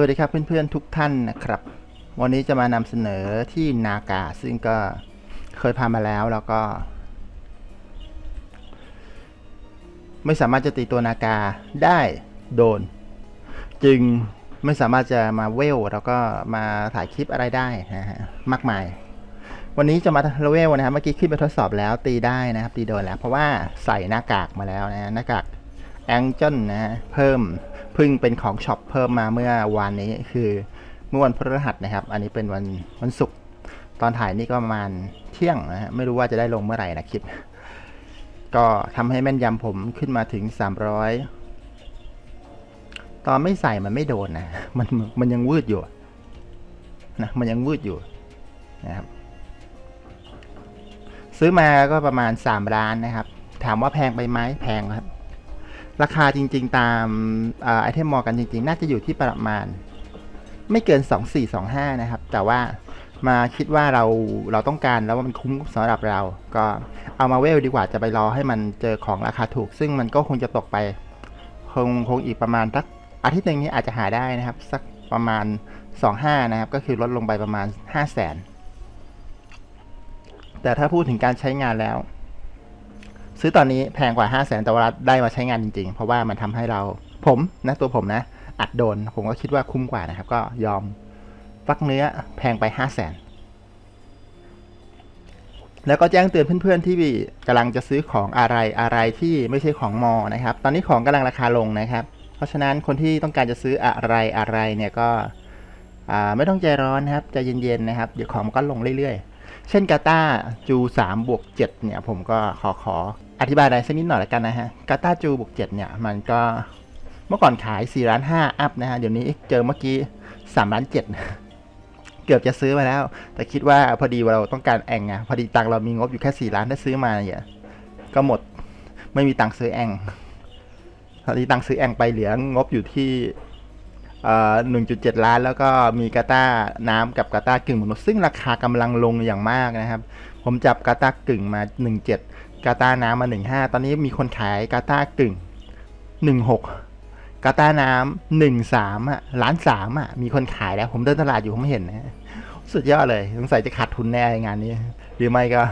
วัสดีครับเพื่อนๆทุกท่านนะครับ วันนี้จะมานำเสนอที่นากาซึ่งก็เคยพามาแล้วแล้วก็ ไม่สามารถจะตีตัวนากาได้โดน จึงไม่สามารถจะมาเวลแล้วก็มาถ่ายคลิปอะไรได้นะฮะมากมาย วันนี้จะมาเวลนะครับเมื่อกี้ขึ้นไปทดสอบแล้วตีได้นะครับตีโดนแล้ว เพราะว่าใส่หน้ากากมาแล้วนะหน้ากากแองเจิลนะฮะเพิ่ม พิ่งเป็นของช็อปเพิ่มมาเมื่อวานนี้คือเมื่อวันพฤหัสนะครับ อันนี้เป็นวันวันศุกร์ตอนถ่ายนี่ก็ประมาณเที่ยงนะฮะไม่รู้ว่าจะได้ลงเมื่อไหร่นะคลิป ก็ทำให้แม่นยำผมขึ้นมาถึง 300 ตอนไม่ใส่มันไม่โดนนะมันมันยังวืดอยู่นะมันยังวืดอยู่นะครับ ซื้อมาก็ประมาณ 3 ล้านนะครับ ถามว่าแพงไปไหมแพงครับ ราคาจริงๆตามไอเทมมอกันจริงๆ น่าจะอยู่ที่ประมาณ ไม่เกิน 2425 นะครับ แต่ว่ามาคิดว่าเราเราต้องการแล้วมันคุ้มสำหรับเรา ก็เอามาเวลดีกว่าจะไปรอให้มันเจอของราคาถูก ซึ่งมันก็คงจะตกไป คงคงอีกประมาณสักอาทิตย์หนึ่งนี้อาจจะหาได้นะครับ สักประมาณ 25 นะครับ ก็คือลดลงไปประมาณ 5 0 0 0 0นแต่ถ้าพูดถึงการใช้งานแล้ว ซื้อตอนนี้แพงกว่า 5 0 0แสนแต่ว่าได้มาใช้งานจริงๆ เพราะว่ามันทำให้เราผมนะตัวผมนะ อัดโดน ผมก็คิดว่าคุ้มกว่านะครับ ก็ยอมฟักเนื้อแพงไป 5 0 0แสนแล้วก็แจ้งเตือนเพื่อนๆที่กำลังจะซื้อของอะไรอะไรที่ไม่ใช่ของมอนะครับ ตอนนี้ของกำลังราคาลงนะครับ เพราะฉะนั้นคนที่ต้องการจะซื้ออะไรอะไรเนี่ยก็ไม่ต้องใจร้อนนะครับใจเย็นๆนะครับ เดี๋ยวของมันก็ลงเรื่อยๆ เช่นกาตาจู3บวก7เนี่ย ผมก็ขอขอ อธิบายอะไรสักนิดหน่อยแล้วกันนะฮะกาตาจูบวก7เนี่ย มันก็เมื่อก่อนขาย4ล้าน5อัพนะฮะ เดี๋ยวนี้เจอเมื่อกี้3ล้าน7เกือบจะซื้อมาแล้ว แต่คิดว่าพอดีเราต้องการแองไงพอดีตังเรามีงบอยู่แค่4ล้านถ้าซื้อมาเนี่ยก็หมดไม่มีตังซื้อแองพอดีตังซื้อแองไปเหลืองบอยู่ที่หนึ่งจุดเจ็ดล้าน แล้วก็มีกาตาน้ำกับกาตากึ่งมนุษย์ซึ่งราคากำลังลงอย่างมากนะครับ ผมจับกาตากึ่งมาหนึ่งเจ็ด กาตาน้ำมาหนึ่งห้าตอนนี้มีคนขายกาตากึ่งหนึ่งหกกาตาน้ำหนึ่งสามอะล้านสามอะมีคนขายแล้ว ผมเดินตลาดอยู่ผมเห็นนะสุดยอดเลยสงสัยจะขาดทุนแน่งานนี้ หรือไม่ก็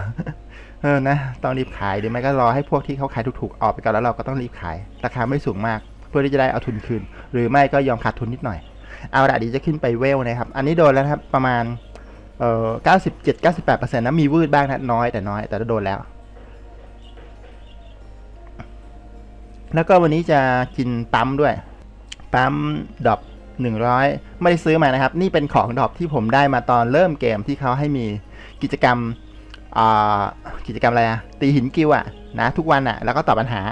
เออนะต้องรีบขายหรือไม่ก็รอให้พวกที่เขาขายถูกๆออกไปก่อนแล้วเราก็ต้องรีบขาย ราคาไม่สูงมาก เพื่อที่จะได้เอาทุนคืน หรือไม่ก็ยอมขาดทุนนิดหน่อย เอาละดีจะขึ้นไปเวลนะครับ อันนี้โดนแล้วครับประมาณเอ่อเก้าสิบเจ็ดเก้าสิบแปดเปอร์เซ็นต์นะมีวืดบ้างนะน้อยแต่น้อยแต่โดนแล้ว แล้วก็วันนี้จะกินปั๊มด้วย ปั๊มดอปหนึ่งร้อยไม่ได้ซื้อมานะครับ นี่เป็นของดอปที่ผมได้มาตอนเริ่มเกมที่เขาให้มีกิจกรรมกิจกรรมอะไรอะตีหินกิวอะนะทุกวันอะแล้วก็ตอบปัญหา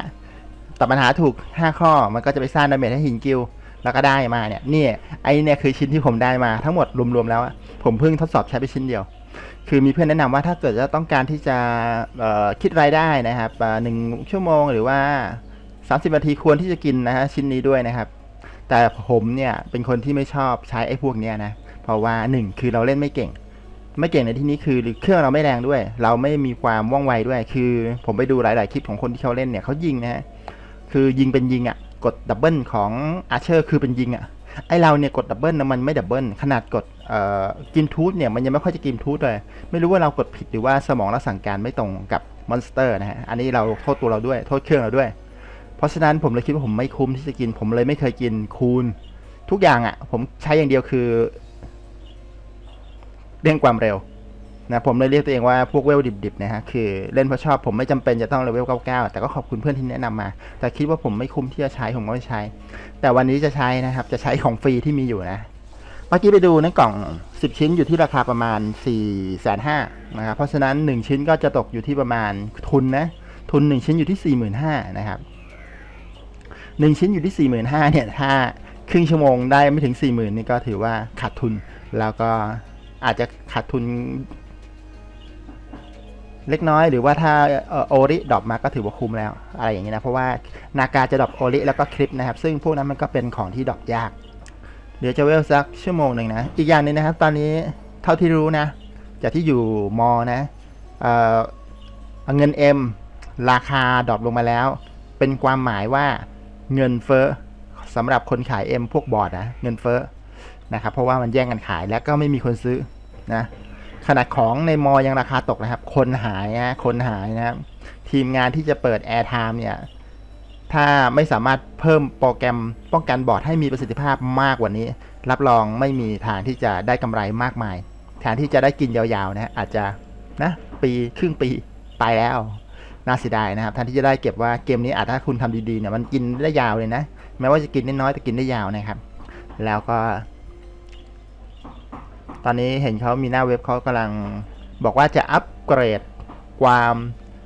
ตอบปัญหาถูก 5 ข้อมันก็จะไปสร้างดาเมจให้หินกิวแล้วก็ได้มาเนี่ยนี่ไอเนี่ยคือชิ้นที่ผมได้มาทั้งหมดรวมๆแล้วผมเพิ่งทดสอบใช้ไปชิ้นเดียว คือมีเพื่อนแนะนำว่าถ้าเกิดจะต้องการที่จะคิดรายได้นะครับหนึ่งชั่วโมงหรือว่า 30นาทีควรที่จะกินนะฮะชิ้นนี้ด้วยนะครับ แต่ผมเนี่ยเป็นคนที่ไม่ชอบใช้ไอ้พวกเนี้ยนะเพราะว่าหนึ่งคือเราเล่นไม่เก่ง ไม่เก่งในที่นี้คือเครื่องเราไม่แรงด้วย เราไม่มีความว่องไวด้วย คือ ผมไปดูหลาย ๆ คลิปของคนที่เขาเล่นเนี่ยเขายิงนะฮะคือยิงเป็นยิงอะ่ะกดดับเบิลของอาเชอร์คือเป็นยิงอะ่ะไอเราเนี่ยกดดับเบิลนะมันไม่ดับเบิลขนาดกดกินทูตเนี่ยมันยังไม่ค่อยจะกินทูตเลย ไม่รู้ว่าเรากดผิดหรือว่าสมองเราสั่งการไม่ตรงกับมอนสเตอร์นะฮะอันนี้เราโทษตัวเราด้วยโทษเครื่องเราด้วย ราะฉะนั้นผมเลยคิดว่าผมไม่คุ้มที่จะกิน ผมเลยไม่เคยกินคูณ ทุกอย่างอะ่ะ ผมใช้อย่างเดียวคือเรื่องความเร็วนะผมเลยเรียกตัวเองว่าพวกเวลดิบๆนะฮะคือเล่นเพราะชอบผมไม่จำเป็นจะต้องเลเวล99 แต่ก็ขอบคุณเพื่อนที่แนะนำมา แต่คิดว่าผมไม่คุ้มที่จะใช้ผมก็ไม่ใช้ แต่วันนี้จะใช้นะครับ จะใช้ของฟรีที่มีอยู่นะเมื่อกี้ไปดูในกล่อง 10 ชิ้นอยู่ที่ราคาประมาณ4 5 0 0 0นะครับเพราะฉะนั้น 1 ชิ้นก็จะตกอยู่ที่ประมาณทุนนะทุน 1 ชิ้นอยู่ที่ 45,000นะครับ 1ชิ้นอยู่ที่45,000เนี่ยถ้าครึ่งชั่วโมงได้ไม่ถึง40,000นี่ก็ถือว่าขาดทุน แล้วก็อาจจะขาดทุน เล็กน้อยหรือว่าถ้าโอริดรอปมาก็ถือว่าคุ้มแล้ว อะไรอย่างนี้นะ เพราะว่านากาจะดรอปโอริแล้วก็คลิปนะครับ ซึ่งพวกนั้นมันก็เป็นของที่ดรอปยาก เดี๋ยวจะเวลสักชั่วโมงหนึ่งนะ อีกอย่างนึงนะครับ ตอนนี้เท่าที่รู้นะ จากที่อยู่มอนะเเงิน M ราคาดรอปลงมาแล้ว เป็นความหมายว่า เงินเฟ้อสำหรับคนขาย M พวกบอร์ดนะเงินเฟ้อนะครับเพราะว่ามันแย่งกันขายแล้วก็ไม่มีคนซื้อนะขนาดของในมอยังราคาตกนะครับ คนหายนะคนหายนะครับทีมงานที่จะเปิด Airtime เนี่ยถ้าไม่สามารถเพิ่มโปรแกรมป้องกันบอร์ดให้มีประสิทธิภาพมากกว่านี้ รับรองไม่มีทางที่จะได้กำไรมากมายแทนที่จะได้กินยาวๆนะอาจจะนะปีครึ่งปีไปแล้ว น่าเสียดายนะครับแทนที่จะได้เก็บว่าเกมนี้อาจถ้าคุณทำดีๆเนี่ยมันกินได้ยาวเลยนะ แม้ว่าจะกินน้อยแต่กินได้ยาวนะครับ แล้วก็ ตอนนี้เห็นเขามีหน้าเว็บเขากำลังบอกว่าจะอัปเกรดความ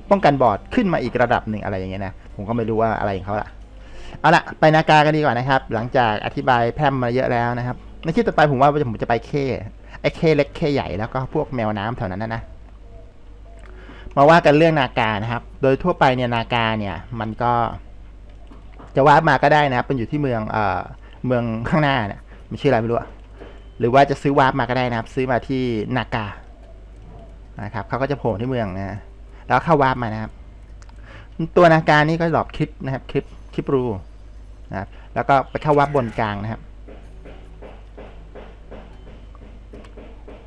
ป้องกันบอร์ดขึ้นมาอีกระดับหนึ่งอะไรอย่างเงี้ยนะ ผมก็ไม่รู้ว่าอะไรของเขาละเอาละไปนาการกันดีกว่านะครับ หลังจากอธิบายแพร่มมาเยอะแล้วนะครับ ในคลิปต่อไปผมว่าผมจะไปเคไอ้เคเล็กเคใหญ่แล้วก็พวกแมวน้ำแถวนั้นนะนะ มาว่ากันเรื่องนาการนะครับ โดยทั่วไปเนี่ยนาการเนี่ยมันก็ จะวาร์ปมาก็ได้นะครับเป็นอยู่ที่เมืองเอ่อเมืองข้างหน้าเนี่ยมันชื่ออะไรไม่รู้หรือว่าจะซื้อวาร์ปมาก็ได้นะครับ ซื้อมาที่นากานะครับเขาก็จะโผล่ที่เมืองนะแล้วเข้าวาร์ปมานะครับ ตัวนาการนี่ก็หลอกคลิปนะครับ คลิปคลิปรูนะครับแล้วก็ไปเข้าวาร์ปบนกลางนะครับ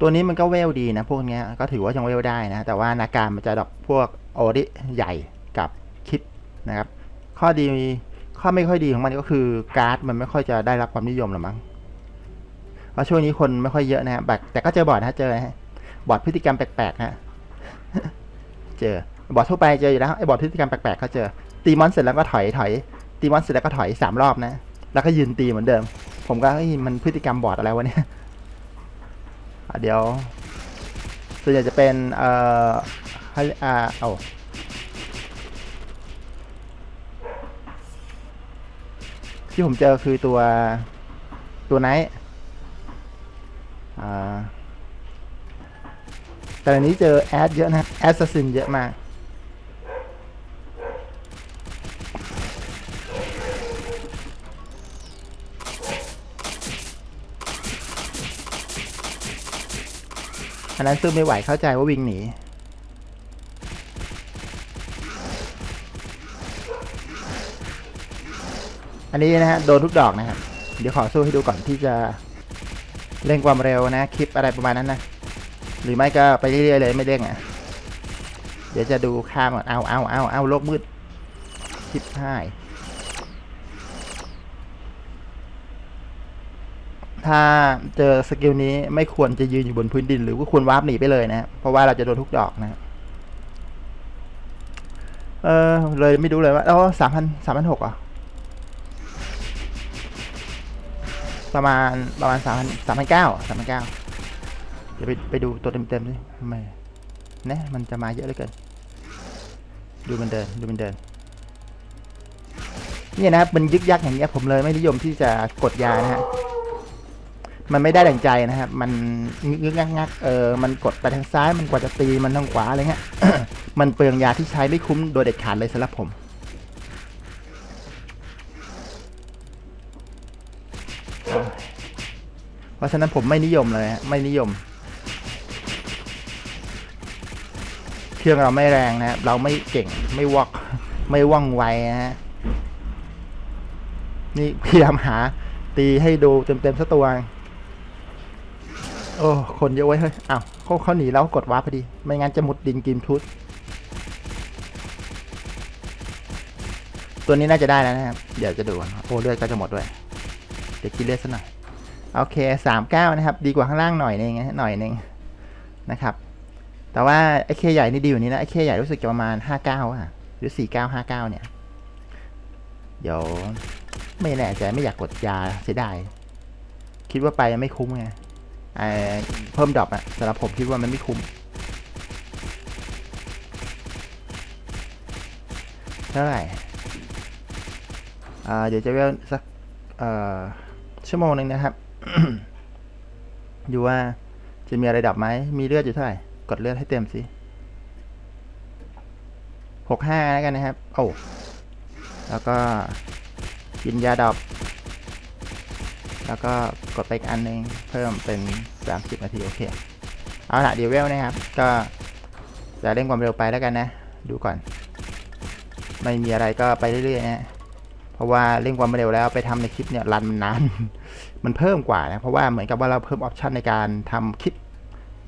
ตัวนี้มันก็เวลดีนะ พวกนี้ก็ถือว่ายังเวลได้นะ แต่ว่านาการมันจะดอกพวกโอริใหญ่กับคลิปนะครับ ข้อดีข้อไม่ค่อยดีของมันก็คือการ์ดมันไม่ค่อยจะได้รับความนิยมหรอมั้งเพราะช่วงนี้คนไม่ค่อยเยอะนะฮะแบบแต่ก็เจอบอร์ดนะเจอนะบอร์ดพฤติกรรมแปลกๆฮะเจอบอร์ดทั่วไปเจออยู่แล้วไอ้บอร์ดพฤติกรรมแปลกๆเขาเจอตีมอนเสร็จแล้วก็ถอยถอยตีมอนเสร็จแล้วก็ถอยสามรอบนะ แล้วก็ยืนตีเหมือนเดิม ผมก็มันพฤติกรรมบอร์ดอะไรวะเนี่ย เดี๋ยวส่วนใหญ่จะเป็นเอ่อให้อ่าเอาที่ผมเจอคือตัวตัวไนท์อ่าแต่อันนี้เจอแอดเยอะนะแอสซัสซินเยอะมาก อันนั้นซื้อไม่ไหวเข้าใจว่าวิ่งหนีอันนี้นะฮะโดนทุกดอกนะครับเดี๋ยวขอสู้ให้ดูก่อนที่จะเร่งความเร็วนะคลิปอะไรประมาณนั้นนะหรือไม่ก็ไปเรื่อยๆเลยไม่เร่งอะเดี๋ยวจะดูข้ามก่อนเอาเอาเอาเอาโลกมืดคลิปให้ ถ้าเจอสกิลนี้ไม่ควรจะยืนอยู่บนพื้นดิน หรือว่าควรวาร์ปหนีไปเลยนะเพราะว่าเราจะโดนทุกดอกนะเออเลยไม่รู้เลยว่าอ๋อสามพันสามพันหกอะประมาณประมาณสามพันสามพันเก้าสามพันเก้าเดี๋ยวไปไปดูตัวเต็มๆสิทำไมเนี่มันจะมาเยอะเหลือเกินดูมันเดินดูมันเดินเนี่ยนะครับมันยึกยักอย่างเงี้ยผมเลยไม่นิยมที่จะกดยานะฮะ มันไม่ได้ดังใจนะครับ มันงึกงักงักเออ มันกดไปทางซ้าย มันกว่าจะตี มันทางขวาอะไรเงี้ย มันเปลืองยาที่ใช้ไม่คุ้มโดยเด็ดขาดเลยสำหรับผม เพราะฉะนั้นผมไม่นิยมเลยฮะ ไม่นิยม เครื่องเราไม่แรงนะเราไม่เก่ง ไม่วอก ไม่ว่องไวนะฮะ นี่พยายามหาตีให้ดูเต็มๆสักตัว โอ้ คนเยอะไว้เฮ้ย อ้าวเขาเขาหนีแล้วกดวาร์ปพอดี ไม่งั้นจะมุดดินกินทุดตัวนี้น่าจะได้แล้วนะครับ เดี๋ยวจะดูก่อนโอ้เลือดก็จะหมดด้วย เดี๋ยวกินเลือดสักหน่อย โอเคสามเก้านะครับ ดีกว่าข้างล่างหน่อยนึงหน่อยนึงนะครับ แต่ว่าไอ้เคใหญ่นี่ดีอยู่นี้นะ ไอ้เคใหญ่รู้สึกจะประมาณห้าเก้าอะ หรือสี่เก้าห้าเก้าเนี่ย เดี๋ยวไม่แน่ใจไม่อยากกดยาเสียดาย คิดว่าไปไม่คุ้มไง เพิ่มดรอปอะสำหรับผมคิดว่ามันไม่คุ้มเท่าไหร่เดี๋ยวจะเวลสักชั่วโมงหนึ่งนะครับ ดูว่าจะมีอะไรดับไหม มีเลือดอยู่เท่าไหร่ กดเลือดให้เต็มสิหกห้าแล้วกันนะครับ โอ้ แล้วก็กินยาดับ แล้วก็กดไปอีกอันหนึงเพิ่มเป็นสามสิบนาทีโอเค เอาละเดี๋ยวเวลนะครับ ก็จะเร่งความเร็วไปแล้วกันนะ ดูก่อน ไม่มีอะไรก็ไปเรื่อยๆนะเพราะว่าเร่งความเร็วแล้วไปทำในคลิปเนี่ยรันมันนาน มันเพิ่มกว่านะ เพราะว่าเหมือนกับว่าเราเพิ่มออปชันในการทำคลิป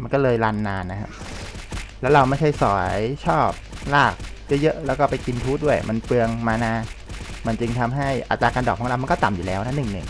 มันก็เลยรันนานนะครับ แล้วเราไม่ใช่สอยชอบลากเยอะๆแล้วก็ไปกินทูตด้วย มันเปลืองมานา มันจึงทำให้อัตราการดอปของเรามันก็ต่ำอยู่แล้วนะหนึ่งหนึ่ง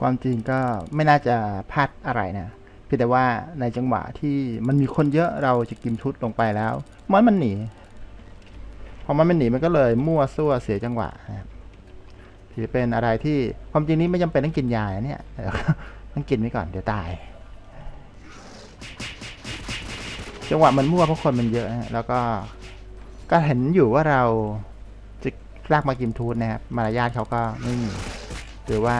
ความจริงก็ไม่น่าจะพลาดอะไรนะเพียงแต่ว่าในจังหวะที่มันมีคนเยอะเราจะกิมชุดลงไปแล้วมันมันหนีพอมันมันหนีมันก็เลยมั่วซั่วเสียจังหวะนะครับถือเป็นอะไรที่ความจริงนี้ไม่จำเป็นต้องกินยาเนี่ยต้องกินไว้ก่อนเดี๋ยวตาย จังหวะมันมั่วเพราะคนมันเยอะนะแล้วก็ก็เห็นอยู่ว่าเราจะลากมากิมทูนนะครับมารยาทเขาก็ไม่มีหรือว่า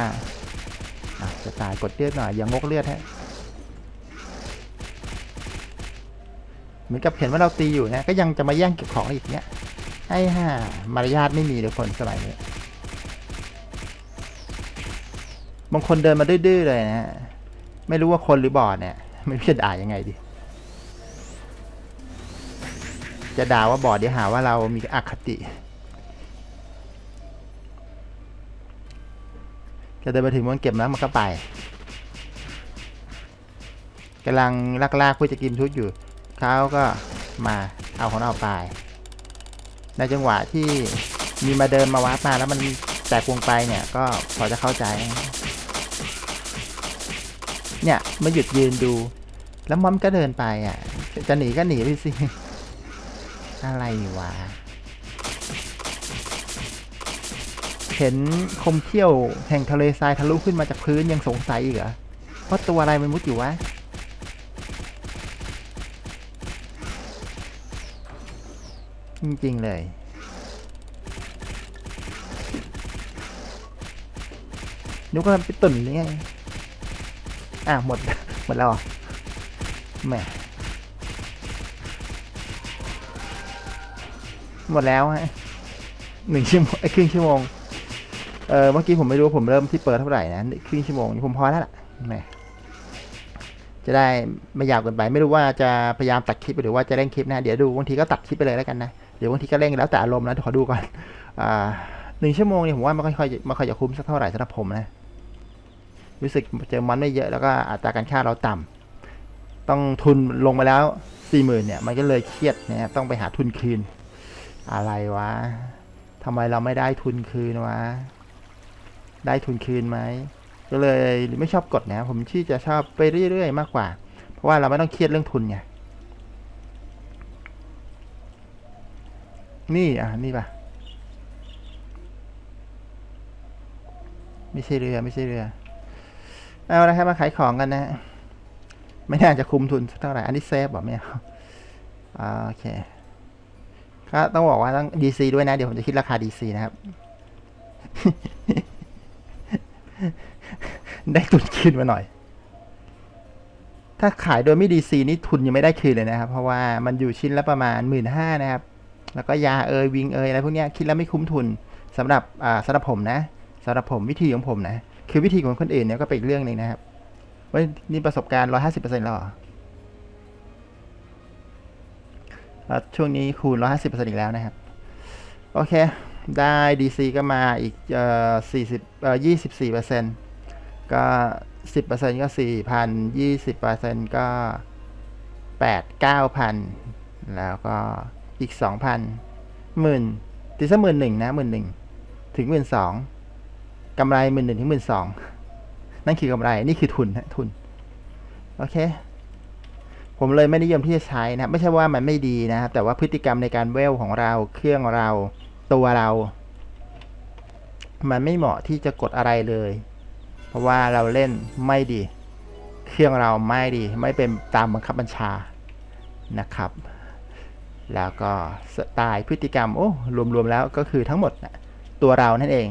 จะตายกดเลือดหน่อยอย่างงกเลือดฮะเหมือนกับเห็นว่าเราตีอยู่นะก็ยังจะมาแย่งเก็บของอีกเนี่ยไอ้ห่ามารยาทไม่มีเลยคนสมัยนี้บางคนเดินมาดื้อเลยนะฮะไม่รู้ว่าคนหรือบอดเนี่ยไม่รู้จะด่ายังไงดี จะด่าว่าบอดเดี๋ยวหาว่าเรามีอคติ จะเดินไปถึงมันเก็บแล้วมันก็ไปกำลังลากลากๆเพื่อจะกินทุกอยู่เขาก็มาเอาของเราไป ในจังหวะที่มีมาเดินมาวัดมาแล้วมันแตกวงไปเนี่ยก็พอจะเข้าใจ เนี่ยมาหยุดยืนดู แล้วมอมก็เดินไปอะ จะหนีก็หนีไปสิ อะไรวะ เห็นคมเขี้ยวแห่งทะเลทรายทะลุขึ้นมาจากพื้นยังสงสัยอีกเหรอว่าตัวอะไรมันมุดอยู่วะจริงๆเลยนึกว่ามันไปตุ่นหรือไงอะหมด หมดแล้วหแหมหมดแล้วฮะหนึ่งชั่วโมงไอ้ครึ่งชั่วโมง เออเมื่อกี้ผมไม่รู้ผมเริ่มที่เปิดเท่าไหร่นะครึ่งชั่วโมงผมพอแล้วล่ะแหมจะได้ไม่ยาวเกินไป ไม่รู้ว่าจะพยายามตัดคลิปหรือว่าจะเร่งคลิปนะเดี๋ยวดูบางทีก็ตัดคลิปไปเลยแล้วกันนะเดี๋ยวบางทีก็เร่งแล้วแต่อารมณ์นะเดี๋ยวขอดูก่อนอ่าหนึ่งชั่วโมงเนี่ยผมว่าไม่ค่อยไม่ค่อยจะคุ้มสักเท่าไหร่สำหรับผมนะรู้สึกเจอมอนไม่เยอะแล้วก็อัตราการฆ่าเราต่ำต้องทุนลงมาแล้วสี่หมื่นเนี่ยมันก็เลยเครียดนะต้องไปหาทุนคืน อะไรวะทำไมเราไม่ได้ทุนคืนวะ ได้ทุนคืนไหมก็เลยไม่ชอบกดนะ ผมที่จะชอบไปเรื่อย ๆ มากกว่า เพราะว่าเราไม่ต้องเครียดเรื่องทุนไงนี่อะนี่ปะไม่ใช่เรือไม่ใช่เรือ เอาละครับมาขายของกันนะ ไม่น่าจะคุมทุนเท่าไหร่อันนี้เซฟบอกไม่เอาโอเคก็ต้องบอกว่าต้อง DC ด้วยนะ เดี๋ยวผมจะคิดราคา DC นะครับ ได้ทุนคืนมาหน่อย ถ้าขายโดยไม่ DC นี่ทุนยังไม่ได้คืนเลยนะครับ เพราะว่ามันอยู่ชิ้นละประมาณหมื่นห้านะครับ แล้วก็ยาเอยวิงเอยอะไรพวกนี้คิดแล้วไม่คุ้มทุนสำหรับอ่าสำหรับผมนะสำหรับผมวิธีของผมนะ คือวิธีของคนอื่นเนี่ยก็เป็นอีกเรื่องหนึ่งนะครับว้ยนี่ประสบการณ์ร้อยห้าสิบเปอร์เซ็นต์แล้วหรอแล้วช่วงนี้คูณ150%อีกแล้วนะครับ โอเค ได้ DC ก็มาอีกเอ่อ40เอ่อ24% ก็ 10%ก็ 4,000 20%ก็ 8 9,000 แล้วก็อีก 2,000หมื่นตีซะหมื่นหนึ่งนะหมื่นหนึ่งถึงหมื่นสองกำไรหมื่นหนึ่งถึงหมื่นสองนั่นคือกำไรนี่คือทุนนะทุน โอเค ผมเลยไม่นิยมที่จะใช้นะ ไม่ใช่ว่ามันไม่ดีนะครับ แต่ว่าพฤติกรรมในการเวลของเราเครื่องเราตัวเรา มันไม่เหมาะที่จะกดอะไรเลย เพราะว่าเราเล่นไม่ดี เครื่องเราไม่ดี ไม่เป็นตามบังคับบัญชานะครับ แล้วก็สไตล์พฤติกรรมโอ้รวมๆแล้วก็คือทั้งหมดนะตัวเรานั่นเอง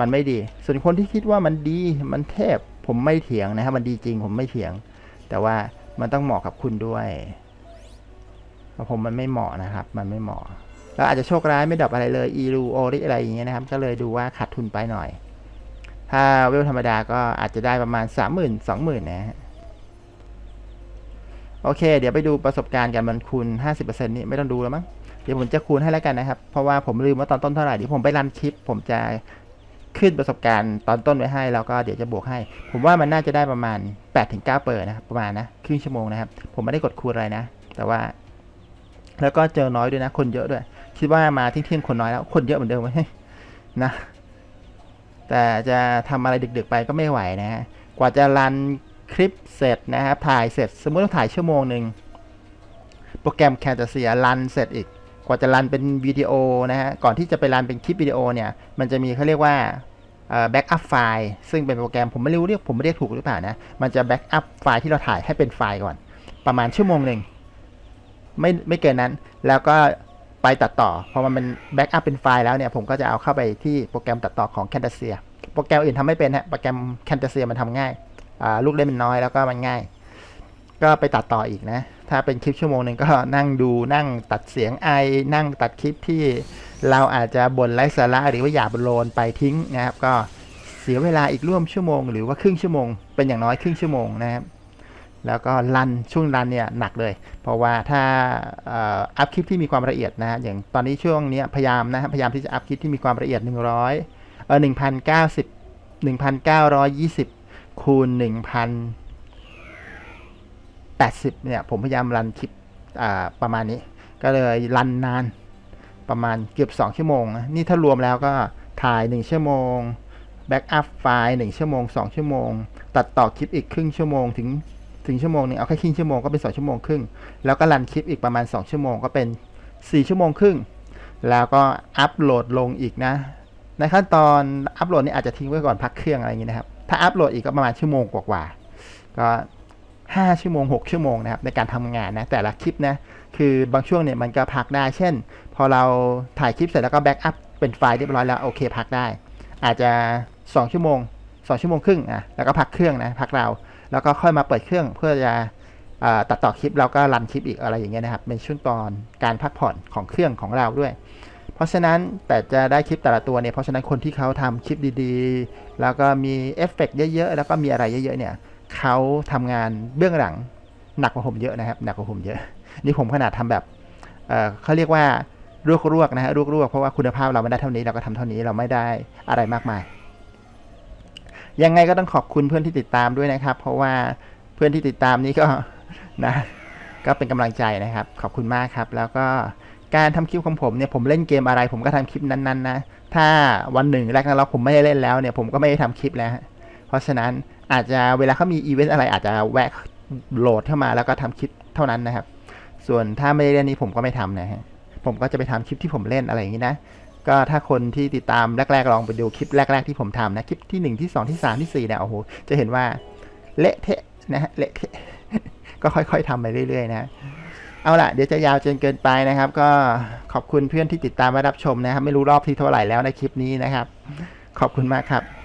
มันไม่ดี ส่วนคนที่คิดว่ามันดีมันเทพผมไม่เถียงนะครับ มันดีจริงผมไม่เถียง แต่ว่ามันต้องเหมาะกับคุณด้วยเพราะผมมันไม่เหมาะนะครับ มันไม่เหมาะแล้วอาจจะโชคร้ายไม่ดับอะไรเลยอีรูโอริอะไรอย่างเงี้ยนะครับ ก็เลยดูว่าขาดทุนไปหน่อย ถ้าเวลธรรมดาก็อาจจะได้ประมาณสามหมื่นสองหมื่นนะฮะโอเค เดี๋ยวไปดูประสบการณ์กันมันคูณ 50%นี่ไม่ต้องดูแล้วมั้ง เดี๋ยวผมจะคูณให้แล้วกันนะครับ เพราะว่าผมลืมว่าตอนต้นเท่าไหร่เดี๋ยวผมไปรันคลิป ผมจะขึ้นประสบการณ์ตอนต้นไว้ให้ แล้วก็เดี๋ยวจะบวกให้ ผมว่ามันน่าจะได้ประมาณ8ถึง9เปิดนะครับประมาณนะครึ่งชั่วโมงนะครับ ผมไม่ได้กดคูณอะไรนะ แต่ว่า แล้วก็เจอน้อยด้วยนะ คนเยอะด้วย คิดว่ามาเที่ยงคนน้อยแล้ว คนเยอะเหมือนเดิมไหมนะ แต่จะทำอะไรดึกๆไปก็ไม่ไหวนะฮะกว่าจะรันคลิปเสร็จนะครับถ่ายเสร็จสมมติต้องถ่ายชั่วโมงหนึ่งโปรแกรมแคจะเสียรันเสร็จอีก กว่าจะรันเป็นวิดีโอนะฮะก่อนที่จะไปรันเป็นคลิปวิดีโอเนี่ยมันจะมีเขาเรียกว่าแบ็กอัพไฟล์ซึ่งเป็นโปรแกรมผมไม่รู้เรียกผมไม่เรียกถูกหรือเปล่านะ มันจะแบ็กอัพไฟล์ที่เราถ่ายให้เป็นไฟล์ก่อน ประมาณชั่วโมงหนึ่งไม่ไม่เกินนั้น แล้วก็ ไปตัดต่อพอมันเป็นแบ็กอัพเป็นไฟล์แล้วเนี่ย ผมก็จะเอาเข้าไปที่โปรแกรมตัดต่อของ Camtasia โปรแกรมอื่นทำไม่เป็นฮะโปรแกรม Camtasia มันทำง่ายลูกเล่นมันน้อยแล้วก็มันง่าย ก็ไปตัดต่ออีกนะ ถ้าเป็นคลิปชั่วโมงหนึ่งก็นั่งดูนั่งตัดเสียงไอ นั่งตัดคลิปที่เราอาจจะบ่นไร้สาระหรือว่าหยาบโลนไปทิ้งนะครับ ก็เสียเวลาอีกร่วมชั่วโมง หรือว่าครึ่งชั่วโมง เป็นอย่างน้อยครึ่งชั่วโมงนะครับ แล้วก็รันช่วงรันเนี่ยหนักเลย เพราะว่าถ้าอัพคลิปที่มีความละเอียดนะฮะอย่างตอนนี้ช่วงนี้พยายามนะฮะพยายามที่จะอัพคลิปที่มีความละเอียด 100เออ1,090 1,920 คูณ 1,080เนี่ยผมพยายามรันคลิปประมาณนี้ ก็เลยรันนานประมาณเกือบ 2 ชั่วโมงนะนี่ถ้ารวมแล้วก็ถ่าย 1 ชั่วโมงแบ็กอัพไฟล์1ชั่วโมง 2 ชั่วโมง ตัดต่อคลิปอีกครึ่งชั่วโมงถึง ถึงชั่วโมงหนึงเอาแค่ครึ่งชั่วโมงก็เป็น2ชั่วโมงครึ่งแล้วก็รันคลิปอีกประมาณ 2 ชั่วโมงก็เป็น 4 ชั่วโมงครึ่ง แล้วก็อัปโหลดลงอีกนะ ในขั้นตอนอัปโหลดนี่อาจจะทิ้งไว้ก่อนพักเครื่องอะไรอย่างนี้นะครับ ถ้าอัปโหลดอีกก็ประมาณชั่วโมงกว่าๆก็ 5 ชั่วโมง 6 ชั่วโมงนะครับในการทำงานนะแต่ละคลิปนะคือบางช่วงเนี่ยมันก็พักได้ เช่น พอเราถ่ายคลิปเสร็จแล้วก็แบ็กอัพเป็นไฟล์เรียบร้อยแล้วโอเคพักได้ อาจจะ 2 ชั่วโมง2ชั่วโมงครึ่งอะแล้วก็พักเครื่องนะพักเรา แล้วก็ค่อยมาเปิดเครื่องเพื่อจะอตัดต่อคลิปแล้วก็รันคลิปอีกอะไรอย่างเงี้ยนะครับเป็นช่วงตอนการพักผ่อนของเครื่องของเราด้วย เพราะฉะนั้นแต่จะได้คลิปแต่ละตัวเนี่ยเพราะฉะนั้นคนที่เขาทำคลิปดีๆ แล้วก็มีเอฟเฟกต์เยอะๆ แล้วก็มีอะไรเยอะๆเนี่ยเขาทำงานเบื้องหลังหนักกว่าผมเยอะนะครับหนักกว่าผมเยอะ นี่ผมขนาดทำแบบเเขาเรียกว่ารวกๆนะฮะรวกๆเพราะว่าคุณภาพเราไม่ได้เท่านี้เราก็ทำเท่านี้เราไม่ได้อะไรมากมาย ยังไงก็ต้องขอบคุณเพื่อนที่ติดตามด้วยนะครับ เพราะว่าเพื่อนที่ติดตามนี้ก็นะก็เป็นกำลังใจนะครับ ขอบคุณมากครับ แล้วก็การทำคลิปของผมเนี่ยผมเล่นเกมอะไร ผมก็ทำคลิปนั้นๆนะถ้าวันหนึ่งแรกนั้นเราผมไม่ได้เล่นแล้วเนี่ยผมก็ไม่ได้ทำคลิปแล้วเพราะฉะนั้นอาจจะเวลาเขามีอีเวนต์อะไรอาจจะแวะโหลดเข้ามาแล้วก็ทำคลิปเท่านั้นนะครับ ส่วนถ้าไม่ได้เล่นนี้ผมก็ไม่ทำนะฮะผมก็จะไปทำคลิปที่ผมเล่นอะไรอย่างนี้นะ ก็ถ้าคนที่ติดตามแรกๆลองไปดูคลิปแรก ๆ ที่ผมทำนะคลิปที่หนึ่งที่สองที่สามที่สี่เนี่ยโอ้โหจะเห็นว่าเละเทะนะฮะเละเทะก็ค่อยๆทำไปเรื่อย ๆ นะเอาล่ะเดี๋ยวจะยาวจนเกินไปนะครับ ก็ขอบคุณเพื่อนที่ติดตามมารับชมนะครับ ไม่รู้รอบที่เท่าไหร่แล้วในคลิปนี้นะครับ ขอบคุณมากครับ